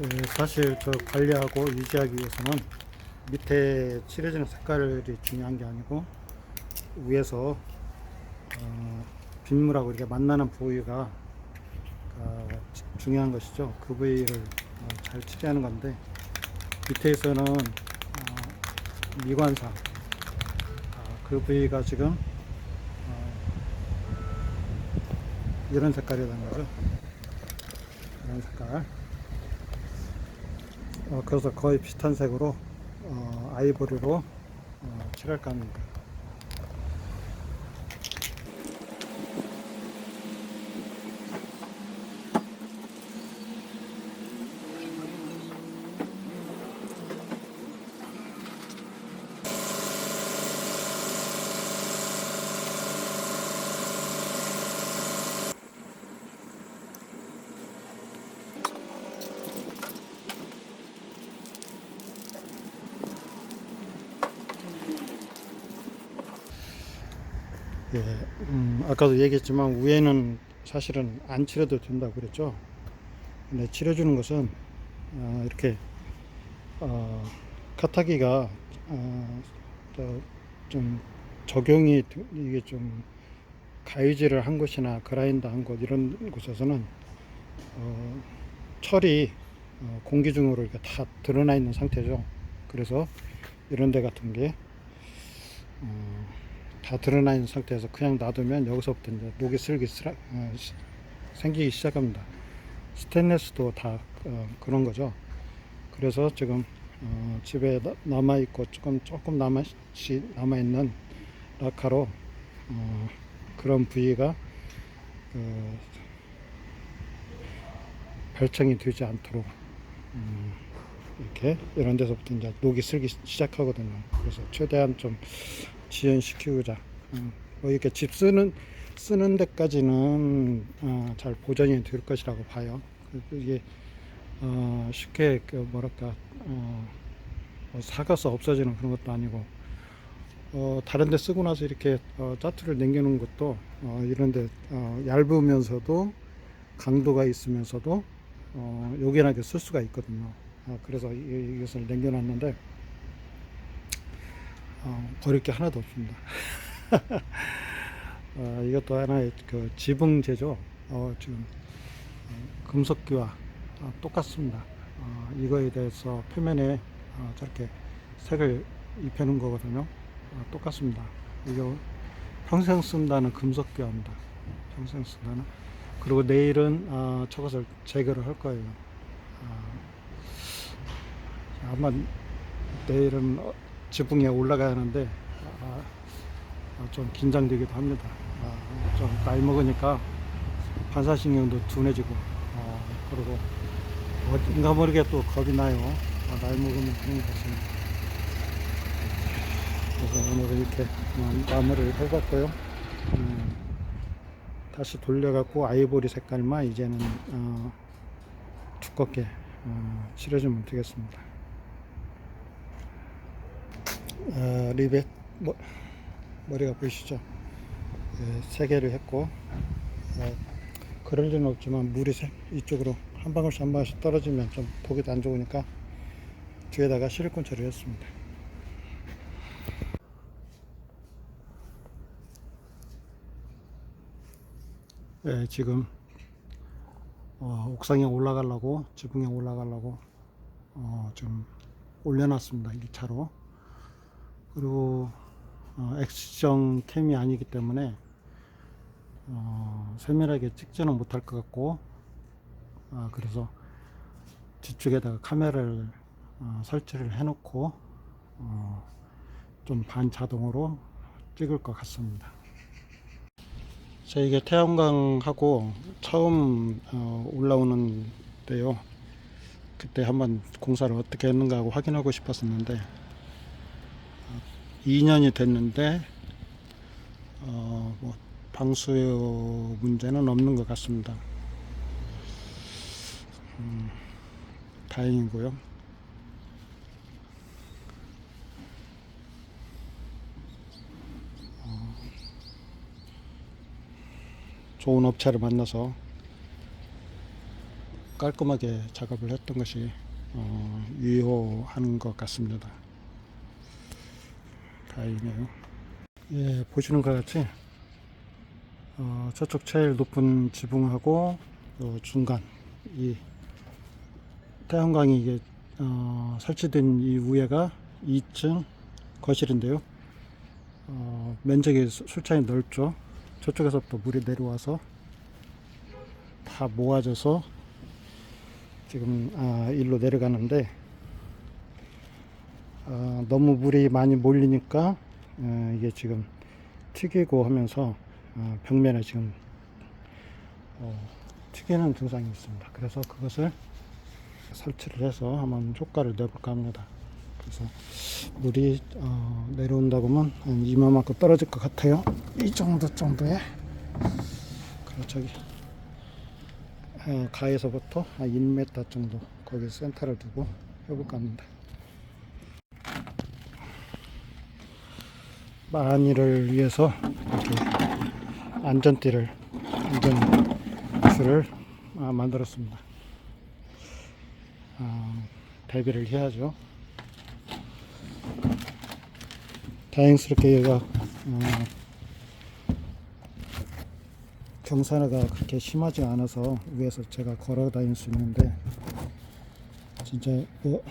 네, 사실 저 관리하고 유지하기 위해서는 밑에 칠해지는 색깔이 중요한 게 아니고 위에서 어, 빗물하고 이렇게 만나는 부위가 어, 지- 중요한 것이죠. 그 부위를 어, 잘 처리하는 건데 밑에서는 어, 미관상 아, 그 부위가 지금 어, 이런 색깔이라는 거죠. 이런 색깔. 어, 그래서 거의 비슷한 색으로 어, 아이보리로 어, 칠할까 합니다. 예, 음, 아까도 얘기했지만 위에는 사실은 안 칠해도 된다고 그랬죠. 근데 칠해주는 것은 어, 이렇게 어, 카타기가 어, 또좀 적용이 되- 이게 좀 가위질을 한 곳이나 그라인드 한 곳 이런 곳에서는 어, 철이 어, 공기 중으로 이렇게 다 드러나 있는 상태죠. 그래서 이런 데 같은 게 어, 다 드러나 있는 상태에서 그냥 놔두면 여기서부터 이제 녹이 슬기 슬- 어, 시- 생기기 시작합니다. 스테인레스도 다 어, 그런 거죠. 그래서 지금 어, 집에 남아 있고 조금 조금 남아 남아 있는 라카로 어, 그런 부위가 그, 발청이 되지 않도록 음, 이렇게 이런 데서부터 이제 녹이 슬기 시작하거든요. 그래서 최대한 좀 지연시키고자 음, 뭐 이렇게 집 쓰는 쓰는 데까지는 어, 잘 보존이 될 것이라고 봐요. 그- 이게 어, 쉽게 그 뭐랄까 어, 뭐 사가서 없어지는 그런 것도 아니고 어, 다른 데 쓰고 나서 이렇게 어, 짜투를 남겨놓은 것도 어, 이런 데 어, 얇으면서도 강도가 있으면서도 어, 요긴하게 쓸 수가 있거든요. 아, 그래서 이, 이것을 남겨놨는데 어, 버릴 게 하나도 없습니다. 어, 이것도 하나의 그 지붕재죠. 어, 지금 어, 금속기와 어, 똑같습니다. 어, 이거에 대해서 표면에 어, 저렇게 색을 입혀놓은 거거든요. 어, 똑같습니다. 이거 평생 쓴다는 금속기화입니다. 평생 쓴다는. 그리고 내일은 어, 저것을 제거를 할 거예요. 어, 아마 내일은 어, 지붕에 올라가야 하는데 아, 아, 좀 긴장되기도 합니다. 아, 좀 나이 먹으니까 반사신경도 둔해지고 아, 그리고 어딘가 모르게 또 겁이 나요. 아, 나이 먹으면 그런 것 같습니다. 그래서 오늘은 이렇게 어, 마무리를 해봤고요. 음, 다시 돌려갖고 아이보리 색깔만 이제는 어, 두껍게 어, 칠해주면 되겠습니다. 어, 리벳 뭐, 머리가 보이시죠? 예, 세 개를 했고 어, 그럴 리는 없지만 물이 세- 이쪽으로 한 방울씩 한 방울씩 떨어지면 좀 보기도 안 좋으니까 뒤에다가 실리콘 처리했습니다. 예, 지금 어, 옥상에 올라가려고 지붕에 올라가려고 어, 좀 올려놨습니다. 1차로 그리고 어, 액션 캠이 아니기 때문에 어, 세밀하게 찍지는 못할 것 같고 아, 그래서 뒤쪽에다가 카메라를 어, 설치를 해놓고 어, 좀 반자동으로 찍을 것 같습니다. 자 이게 태양광하고 처음 어, 올라오는 데요. 그때 한번 공사를 어떻게 했는가 하고 확인하고 싶었었는데 2년이 됐는데 어, 뭐 방수요 문제는 없는 것 같습니다. 음, 다행이고요. 어, 좋은 업체를 만나서 깔끔하게 작업을 했던 것이 어, 유효한 것 같습니다. 다행이네요. 예, 보시는 것 같이 어, 저쪽 제일 높은 지붕하고 요 중간 이 태양광이 이게 어, 설치된 이 위에가 2층 거실인데요. 어, 면적이 수- 술차이 넓죠. 저쪽에서부터 물이 내려와서 다 모아져서 지금 아, 일로 내려가는데 아, 너무 물이 많이 몰리니까 어, 이게 지금 튀기고 하면서 어, 벽면에 지금 어, 튀기는 증상이 있습니다. 그래서 그것을 설치를 해서 한번 효과를 내볼까 합니다. 그래서 물이 어, 내려온다고 하면 한 이만큼 떨어질 것 같아요. 이 정도 정도에 그리고 어, 가에서부터 한 1m 정도 거기 센터를 두고 해볼까 합니다. 만일을 위해서 안전띠를 안전줄을 아, 만들었습니다. 아, 대비를 해야죠. 다행스럽게 얘가 어, 경사가 그렇게 심하지 않아서 위에서 제가 걸어 다닐 수 있는데 진짜 뭐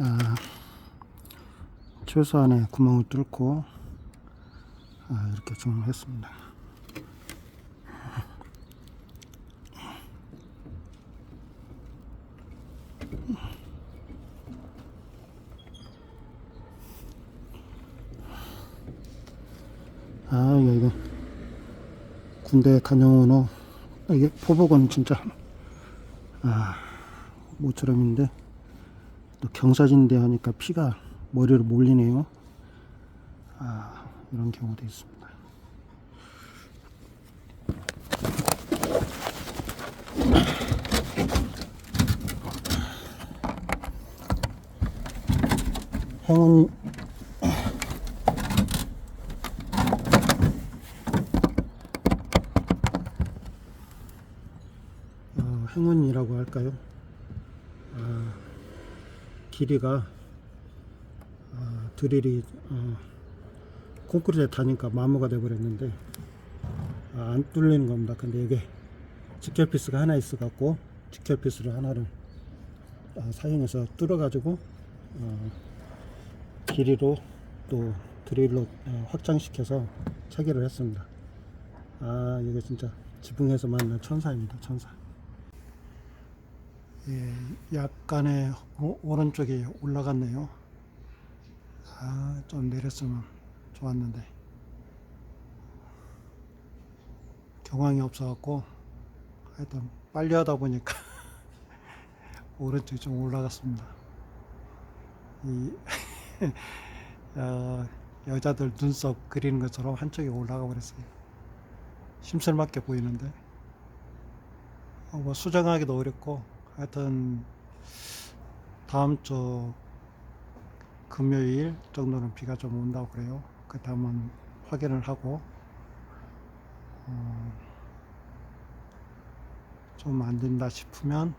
아, 최소 한의 구멍을 뚫고 아, 이렇게 정리했습니다. 아, 이거, 이거. 군대 간영원호 이게 포복은 진짜 아 모처럼인데 또 경사진대 하니까 피가 머리로 몰리네요. 아 이런 경우도 있습니다. 행운 어, 행운이라고 할까요? 아, 길이가 아, 드릴이 어, 콘크리트에 다니까 마모가 돼버렸는데 아, 안 뚫리는 겁니다. 근데 이게 직결 피스가 하나 있어 갖고 직결 피스를 하나를 아, 사용해서 뚫어 가지고 어, 길이로 또 드릴로 어, 확장시켜서 체결을 했습니다. 아 이게 진짜 지붕에서 만난 천사입니다. 천사. 예, 약간의 오, 오른쪽에 올라갔네요. 아, 좀 내렸으면 좋았는데 경황이 없어갖고 하여튼 빨리 하다 보니까 오른쪽이 좀 올라갔습니다. 이 어, 여자들 눈썹 그리는 것처럼 한쪽이 올라가 버렸어요. 심술맞게 보이는데 어, 뭐 수정하기도 어렵고 하여튼 다음 주 금요일 정도는 비가 좀 온다고 그래요. 그 다음은 확인을 하고 어, 좀 안 된다 싶으면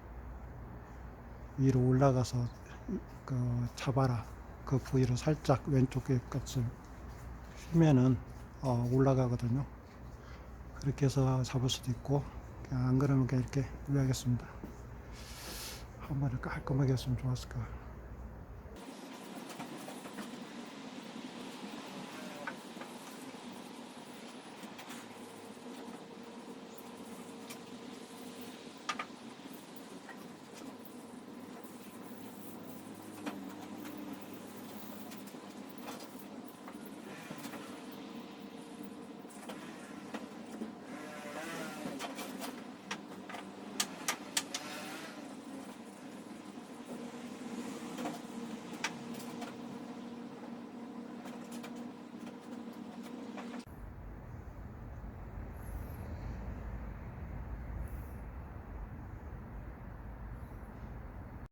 위로 올라가서 그 잡아라 그 부위로 살짝 왼쪽의 것을 휘면은 어, 올라가거든요. 그렇게 해서 잡을 수도 있고 안 그러면 그냥 이렇게 올려야겠습니다. 한 번에 깔끔하게 했으면 좋았을 거야.